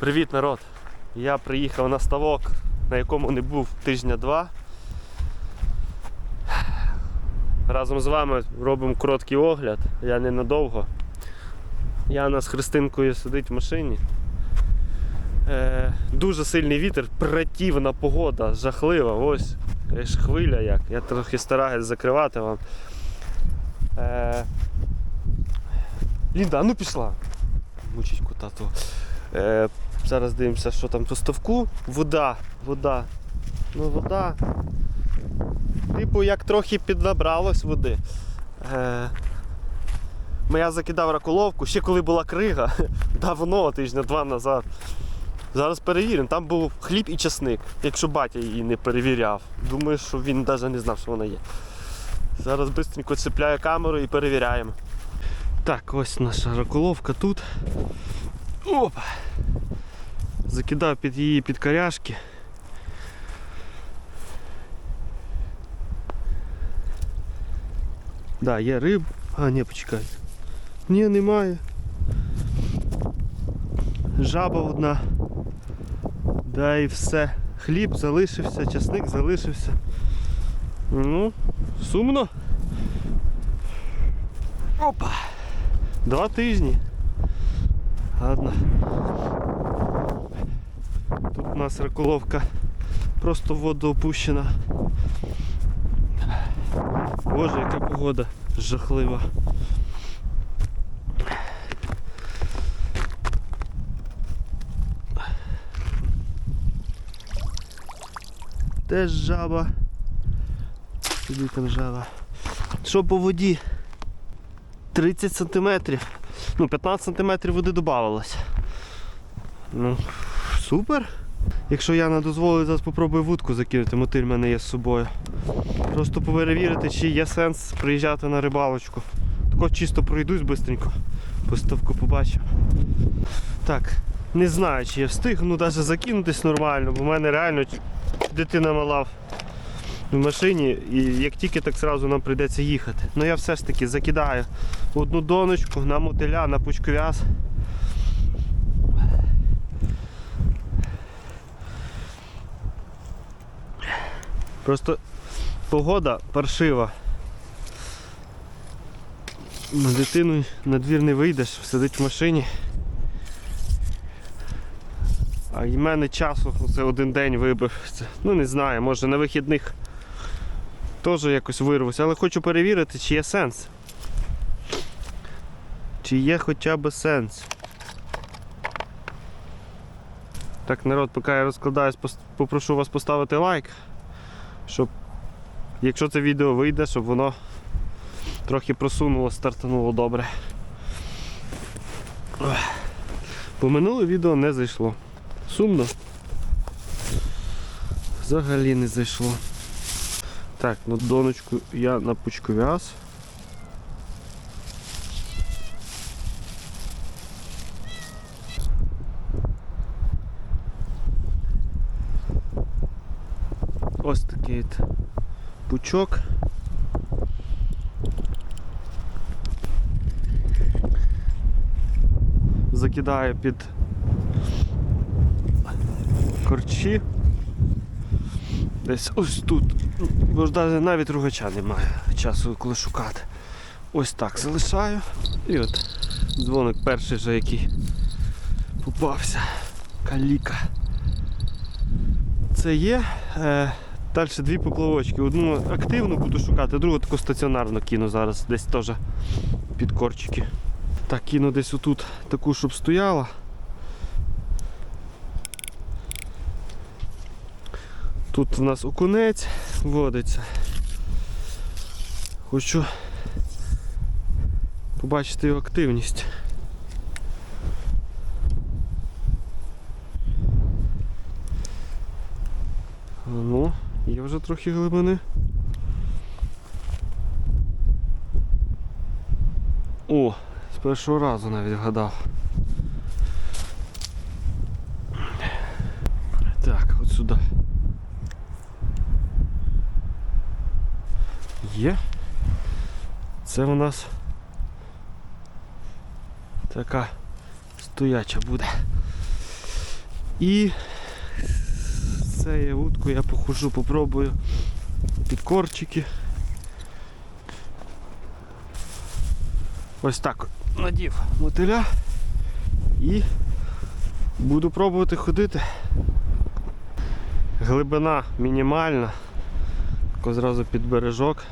Привіт, народ! Я приїхав на ставок, на якому не був тижня два. Разом з вами робимо короткий огляд, я ненадовго. Яна з Христинкою сидить в машині. Е, дуже сильний вітер, противна погода, жахлива. Ось е, ж хвиля як. Я трохи стараюсь закривати вам. Е, Лінда, а ну пішла. Мучить кота того. Е, зараз дивимося, що там по ставку. Вода, вода. Ну, вода. Типу, як трохи піднабралось води. Е, я закидав раколовку, ще коли була крига, давно, тижня два назад. Зараз перевіримо, там був хліб і часник, якщо батя її не перевіряв. Думаю, що він навіть не знав, що вона є. Зараз швидко цепляю камеру і перевіряємо. Так, ось наша раколовка тут. Опа. Закидав під її під коряшки. Да, є риб. А, ні, почекай. Ні, немає. Жаба одна. Да і все. Хліб залишився, часник залишився. Ну, сумно. Опа. Два тижні. Ладно. Нас раколовка просто в воду опущена. Боже, яка погода жахлива. Теж жаба. Сюди там жаба. Що по воді? 30 сантиметрів. Ну, 15 сантиметрів води додавалось. Ну, супер. Якщо Яна дозволить, зараз попробую вудку закинути, мотиль мене є з собою. Просто перевірити, чи є сенс приїжджати на рибалочку. Тако чисто пройдусь швидко. Поставку побачив. Так, не знаю, чи я встигну навіть закинутись нормально, бо в мене реально дитина мала в машині, і як тільки так зразу нам прийдеться їхати. Ну я все ж таки закидаю одну доночку на мотиля, на пучковяз. Просто погода паршива. На дитину на двір не вийдеш, сидить в машині. А в мене часу це один день вибив. Ну не знаю, може на вихідних теж якось вирвуся, але хочу перевірити, чи є сенс. Чи є хоча б сенс. Так, народ, поки я розкладаюсь, попрошу вас поставити лайк, щоб, якщо це відео вийде, щоб воно трохи просунуло, стартануло добре. Бо минуле відео не зайшло. Сумно. Взагалі не зайшло. Так, ну доночку я на пучковяз. Ось такий пучок. Закидаю під корчі. Десь ось тут. Бо ж навіть ругача немає часу, коли шукати. Ось так залишаю. І от дзвоник перший же, який попався. Каліка. Це є. Е, далі дві поплавочки. Одну активну буду шукати, другу таку стаціонарно кину зараз, десь теж під корчики. Так, кину десь отут таку, щоб стояла. Тут у нас окунець водиться. Хочу побачити його активність. Ну, є вже трохи глибини. О, з першого разу навіть вгадав. Так, от сюди. Є. Це у нас така стояча буде. І з цією вудкою я похожу, попробую під корчики. Ось так надів мотиля і буду пробувати ходити. Глибина мінімальна. Тако зразу під бережок.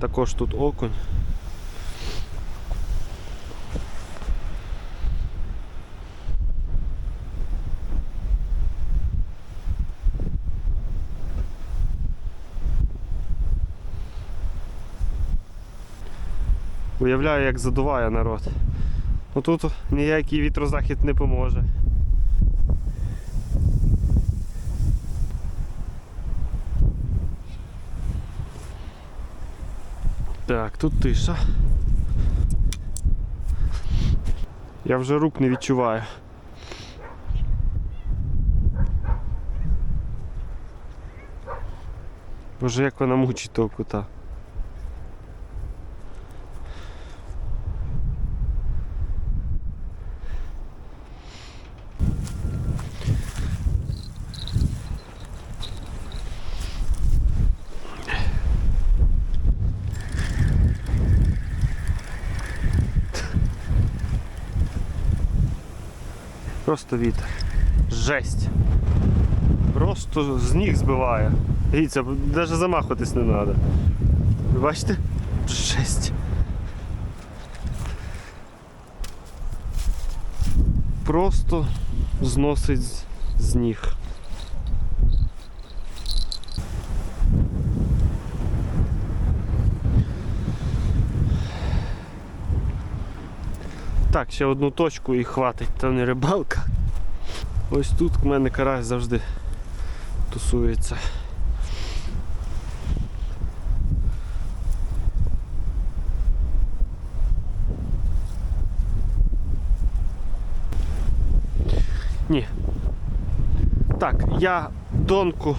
Також тут окунь. Уявляю, як задуває народ. Ну тут ніякий вітрозахід не поможе. Так, тут тиша. Я вже рук не відчуваю. Боже, як вона мучить того кота. Просто вітер. Жесть. Просто з ніг збиває. Дивіться, навіть замахуватись не треба. Бачите? Жесть. Просто зносить з- ніг. Так, ще одну точку і хватить, то не рибалка. Ось тут в мене карась завжди тусується. Ні. Так, я донку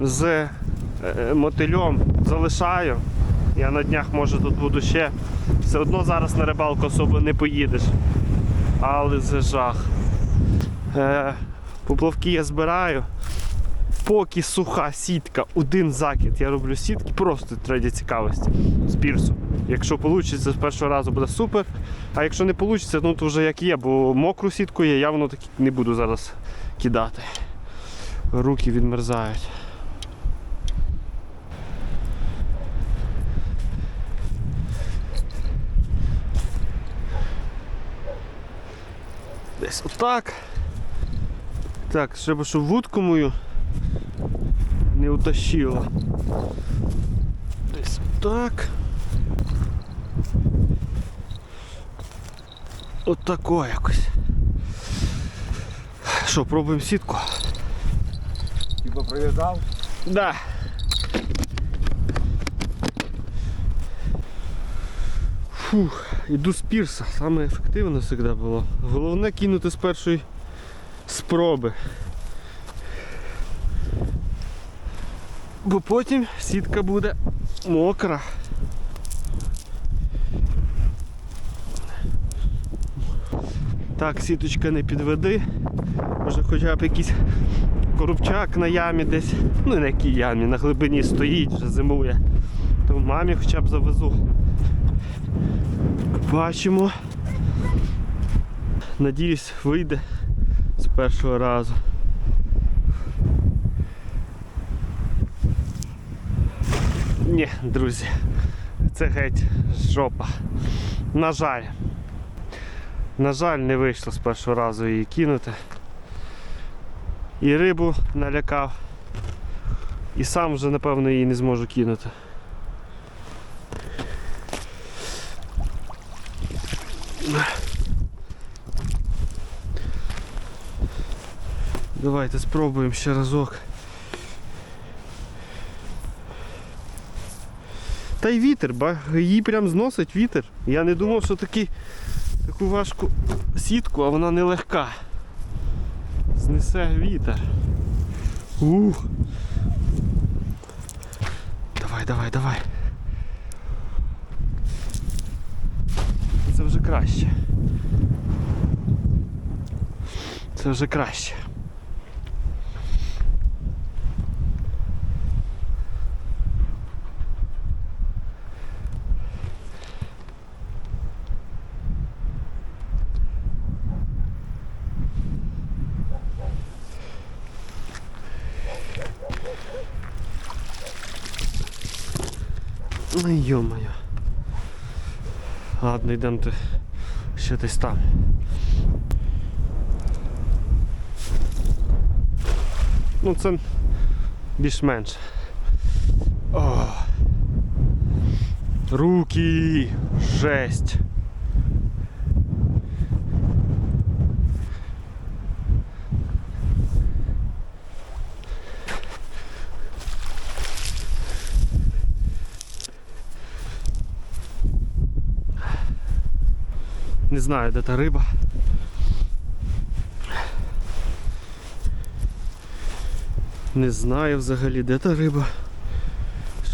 з е, мотильом залишаю. Я на днях може тут буду ще. Все одно зараз на рибалку особо не поїдеш. Але це жах. Е, поплавки я збираю. Поки суха сітка, один закид. Я роблю сітки просто раді цікавості з пірсу. Якщо вийде з першого разу буде супер. А якщо не вийде, ну то вже як є, бо мокру сітку є, я воно таки не буду зараз кидати. Руки відмерзають. Десь отак. Так, треба, щоб вудку мою не утащило. Десь отак. Отако якось. Що, пробуємо сітку? Типа прив'язав? Да. Фух, іду з пірса. Саме ефективно завжди було. Головне кинути з першої спроби. Бо потім сітка буде мокра. Так, сіточка не підведи. Може хоча б якийсь коробчак на ямі десь, ну на якій ямі, на глибині стоїть, вже зимує. То мамі хоча б завезу. Бачимо. Надіюсь, вийде з першого разу. Ні, друзі, це геть жопа. На жаль. На жаль, не вийшло з першого разу її кинути. І рибу налякав. І сам вже напевно її не зможу кинути. Давайте спробуємо ще разок. Та й вітер, ба, її прям зносить вітер. Я не думав, що такі, таку важку сітку, а вона не легка. Знесе вітер. Ух. Давай, давай, давай. Це вже краще. Це вже краще. Ну йо-моє. Ладно, йдемо ще десь там. Ну це більш-менш. Руки! Жесть! Не знаю, де та риба. Не знаю взагалі, де та риба.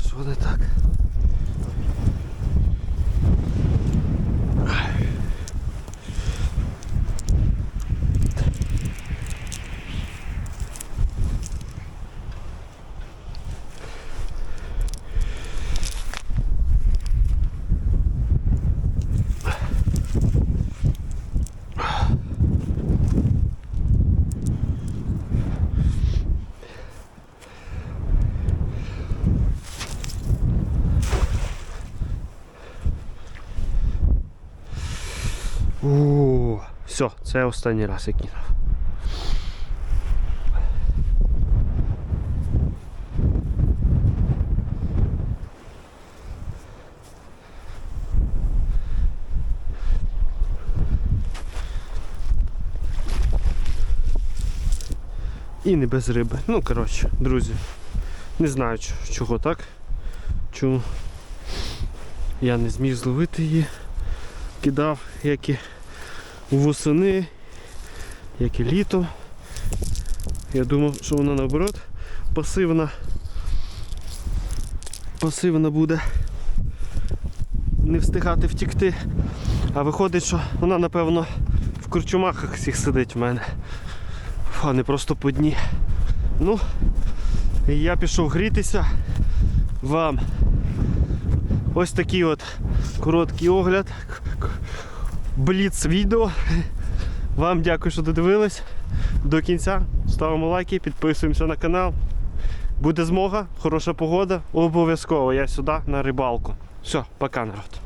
Що не так? О, все, це останній раз я кинув. І не без риби. Ну, коротше, друзі. Не знаю чого так. Чому я не зміг зловити її. Кидав як і восени, як і літо. Я думав, що вона наоборот пасивна. Пасивна буде не встигати втікти. А виходить, що вона, напевно, в курчумахах всіх сидить в мене. А не просто по дні. Ну, я пішов грітися вам. Ось такий от короткий огляд. Бліц відео. Вам дякую, що додивились до кінця. Ставимо лайки, підписуємося на канал. Буде змога, хороша погода. Обов'язково я сюди на рибалку. Все, пока, народ.